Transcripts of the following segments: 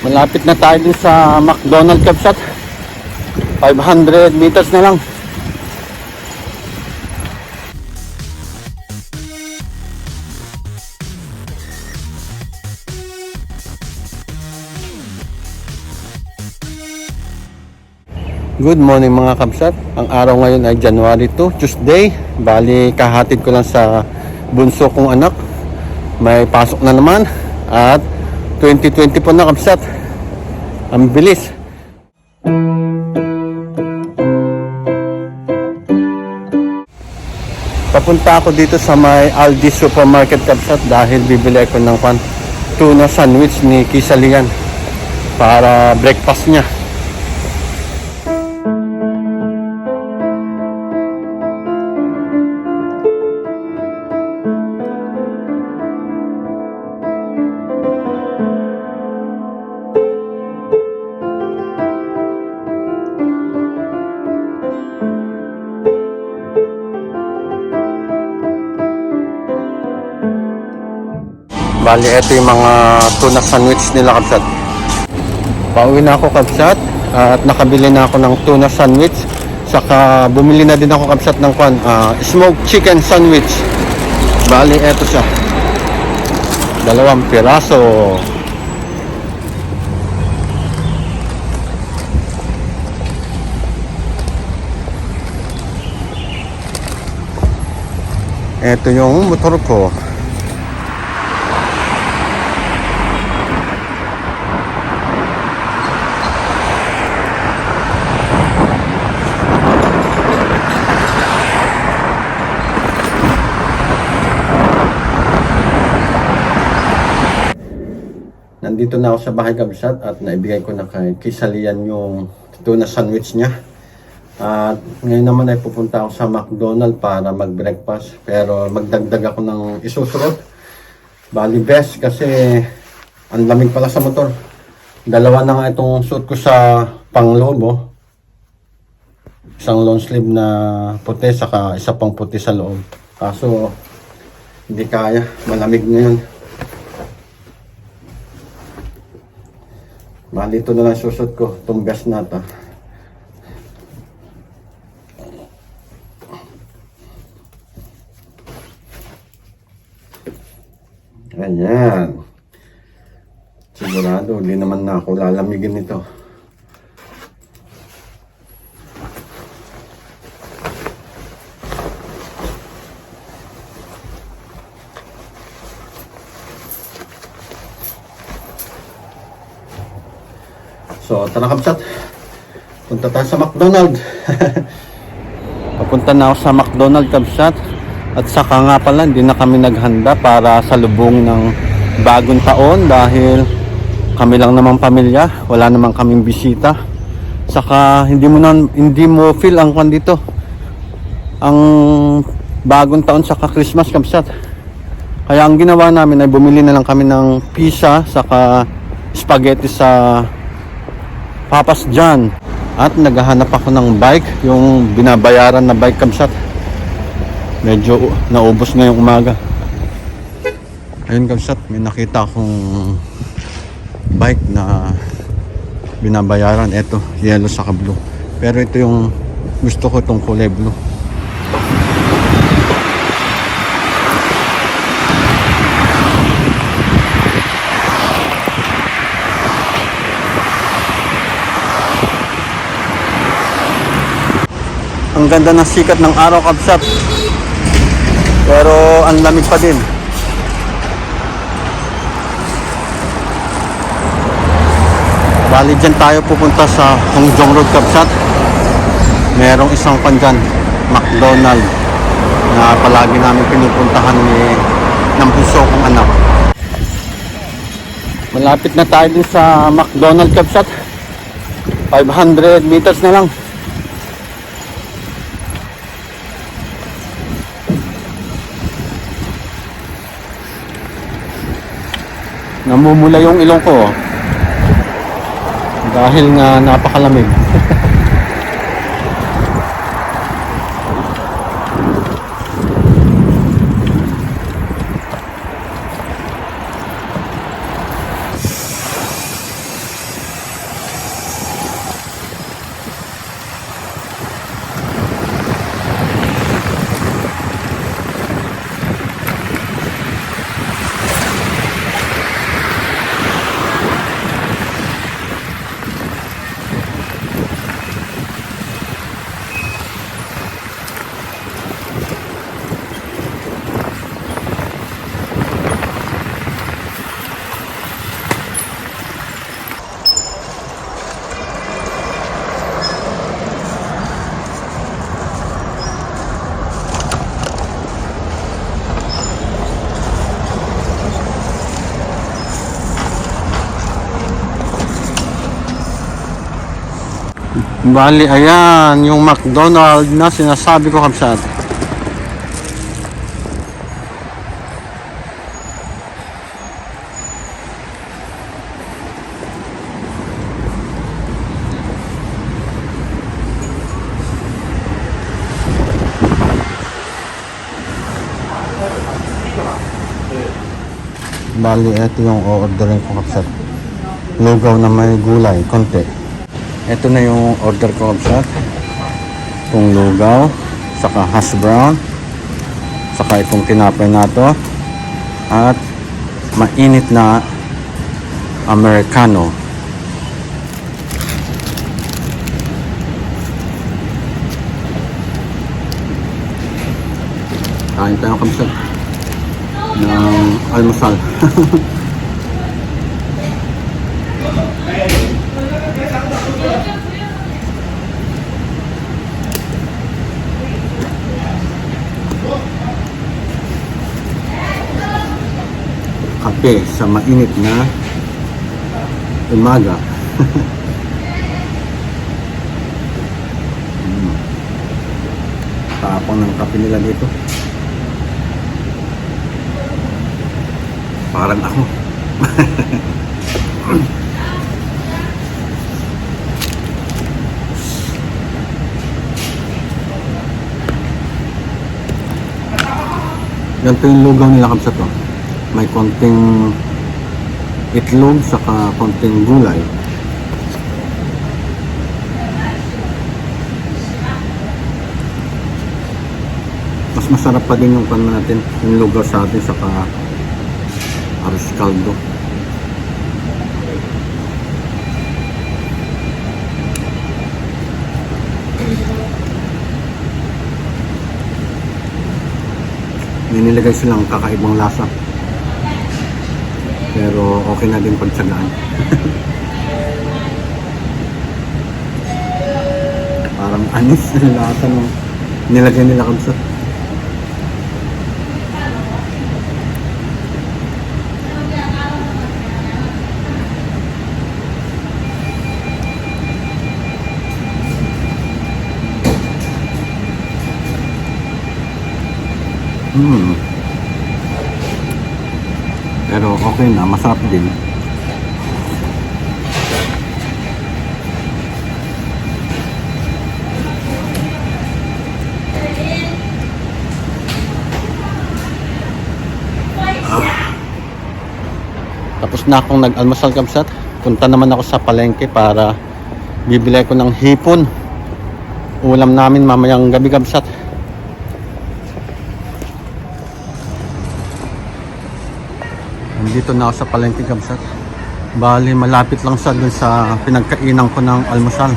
Malapit na tayo dun sa McDonald Capsat. 500 meters na lang. Good morning mga kabsat. Ang araw ngayon ay January 2, Tuesday. Bali, kahatid ko lang sa bunso kong anak. May pasok na naman. At 2020 po na kabsat. Ang bilis. Papunta ako dito sa may Aldi Supermarket kabsat dahil bibili ako ng pan tuna sandwich ni Kisalian para breakfast niya. Bali, ito yung mga tuna sandwich nila kabsat. Pauwi na ako kabsat at nakabili na ako ng tuna sandwich. Saka bumili na din ako kabsat ng kwan, ah, smoked chicken sandwich. Bali, eto siya. Dalawang piraso. Ito yung motor ko. Nandito na ako sa bahay kabsat at naibigay ko na kay Kisalian yung tuna sandwich niya. At ngayon naman ay pupunta ako sa McDonald para mag-breakfast. Pero magdagdag ako ng isusurot. Bali best kasi ang lamig pala sa motor. Dalawa na nga itong suit ko sa pangloob oh. Isang long sleeve na puti saka isa pang puti sa loob. Kaso hindi kaya. Malamig ngayon. Bali, ito na lang susot ko. Itong gas na to. Ayan. Sigurado, hindi naman na ako lalamigin nito. So, tara kapsat. Punta tayo sa McDonald. Papunta na ako sa McDonald kapsat. At saka nga pala, hindi na kami naghanda para sa lubong ng bagong taon dahil kami lang naman pamilya, wala naman kaming bisita. Saka hindi mo na, hindi mo feel ang kwan dito. Ang bagong taon saka Christmas kapsat. Kaya ang ginawa namin ay bumili na lang kami ng pizza saka spaghetti sa Papas John. At naghahanap ako ng bike, yung binabayaran na bike kamsat. Medyo naubos ngayong umaga. Ayun kamsat, may nakita akong bike na binabayaran. Ito, yellow saka blue. Pero ito yung gusto ko itong kulay blue. Ang ganda ng sikat ng araw kapsat. Pero ang lamig pa din. Bali dyan tayo pupunta sa Hongjong Road kapsat. Merong isang pandyan, McDonald, na palagi namin pinupuntahan ni ng bunso kong anak. Malapit na tayo din sa McDonald kapsat. 500 meters na lang. Namumula yung ilong ko. Dahil nga napakalamig Bali, ayan, yung McDonald na sinasabi ko kamsat. Bali, ito yung o-orderin ko kapsat. Lugaw na may gulay, konti. Ito na yung order ko kapsat. Itong lugaw, saka hash brown, saka itong tinapay na to, at mainit na Americano. Kain tayo kapsat ng almusal. Kape sa mainit na umaga. Mm. Tapang ng kape nila dito. Parang ako. Ganito yung lugaw nila kapsa to. May konting itlog saka konting gulay. Mas masarap pa din yung pan natin, yung lugaw sa atin saka arroz caldo. May nilagay silang kakaibang lasa. Pero okay na din pagtsagaan. Parang anis na lasa nung nilagay nila kamsa. Hmm. Pero okay na, masarap din. Ah. Tapos na akong nag-almasal kamsat. Punta naman ako sa palengke para bibili ko ng hipon. Ulam namin mamayang gabi kamsat. Nandito na ako sa Palengke Kamsat. Bali, malapit lang sa dun sa pinagkainan ko ng almusal.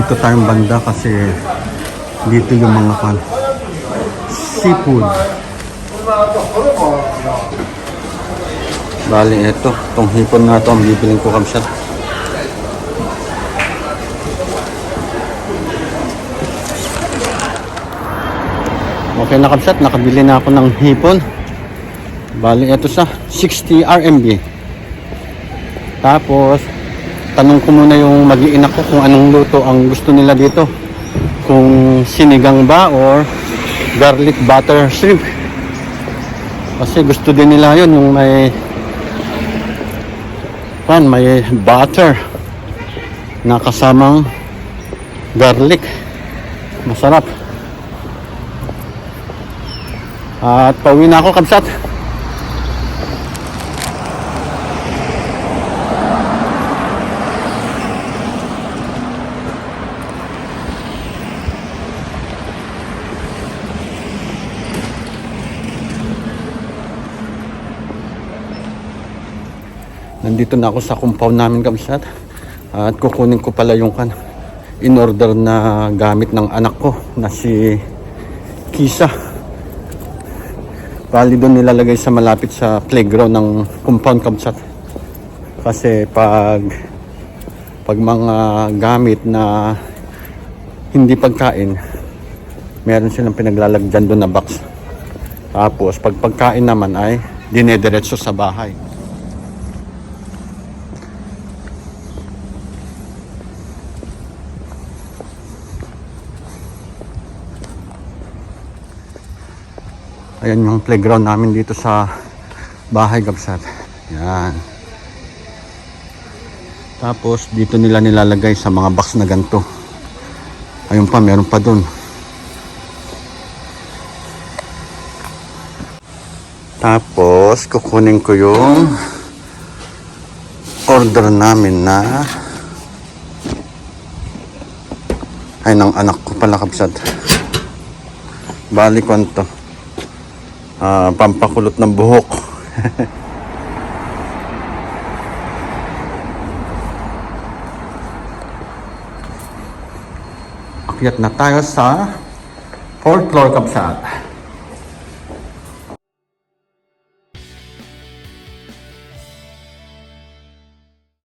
Dito tayong banda kasi dito yung mga kan seafood. Bali, ito. Itong hipon na ito ang bibiling ko kamsat. Okay na kamsat. Nakabili na ako ng hipon. Bali, ito sa 60 RMB. Tapos, tanong ko muna yung mag-iina ko kung anong luto ang gusto nila dito. Kung sinigang ba or garlic butter shrimp. Kasi gusto din nila yun yung may pan, may butter na kasamang garlic. Masarap. At pauwi na ako, kabsat. Nandito na ako sa compound namin kamsat. At kukunin ko pala yung kan in order na gamit ng anak ko na si kisa. Bali doon nilalagay sa malapit sa playground ng compound kabsat. Kasi pag pag mga gamit na hindi pagkain, meron silang pinaglalagyan doon na box. Tapos pag pagkain naman ay dinediretso sa bahay. Ayan yung playground namin dito sa bahay Gabsat. Yan. Tapos dito nila nilalagay sa mga box na ganito. Ayun pa, meron pa dun. Tapos kukunin ko yung order namin na ay ng anak ko pala Kabsat. Bali kwanto. Ah, pampakulot ng buhok. Akyat na tayo sa fourth floor kapsat.